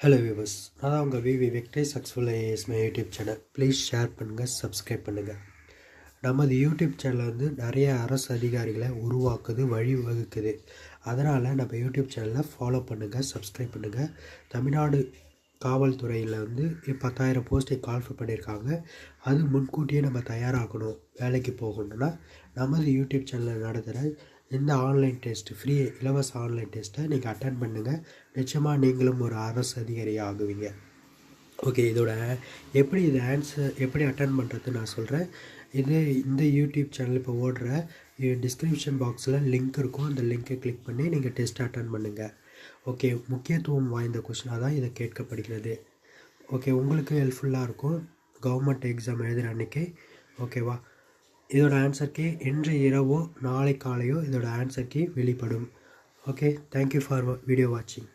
Hello viewers நான் உங்கள் விவி வெக்டே successful IAS my YouTube channel please share பண்ணுங்கள் சப்ஸ்கிரைப் பண்ணுங்கள் நமது யூடியூப் சேனல் வந்து நிறைய அரசு அதிகாரிகளை உருவாக்குது வழி வகுக்குது அதனால் நம்ம யூடியூப் சேனலை ஃபாலோ பண்ணுங்கள் சப்ஸ்கிரைப் பண்ணுங்கள் தமிழ்நாடு காவல்துறையில் வந்து பத்தாயிரம் போஸ்ட்டை கால்ஃபர் பண்ணியிருக்காங்க அது முன்கூட்டியே நம்ம தயாராகணும். வேலைக்கு போகணுன்னா நமது யூடியூப் சேனலில் நடத்துகிற இந்த ஆன்லைன் டெஸ்ட் ஃப்ரீ இலவச ஆன்லைன் டெஸ்ட்டை நீங்கள் அட்டன் பண்ணுங்கள் நிச்சயமாக நீங்களும் ஒரு அரசு அதிகாரி ஆகுவீங்க ஓகே இதோட எப்படி இது ஆன்சர் எப்படி அட்டன் பண்ணுறது நான் சொல்கிறேன் இது இந்த யூடியூப் சேனல் இப்போ ஓடுற டிஸ்கிரிப்ஷன் பாக்ஸில் லிங்க் இருக்கும். அந்த லிங்க்கை கிளிக் பண்ணி நீங்கள் டெஸ்ட் அட்டன் பண்ணுங்கள் ஓகே முக்கியத்துவம் வாய்ந்த கொஷினாக தான் இதை கேட்கப்படுகிறது. ஓகே உங்களுக்கு ஹெல்ப்ஃபுல்லாக இருக்கும். கவர்மெண்ட் எக்ஸாம் எழுதுகிற அன்றைக்கி ஓகேவா இதோட ஆன்சர் இன்று இரவோ நாளை காலையோ இதோட ஆன்சர் வெளிப்படும். ஓகே தேங்க்யூ ஃபார் வீடியோ வாட்சிங்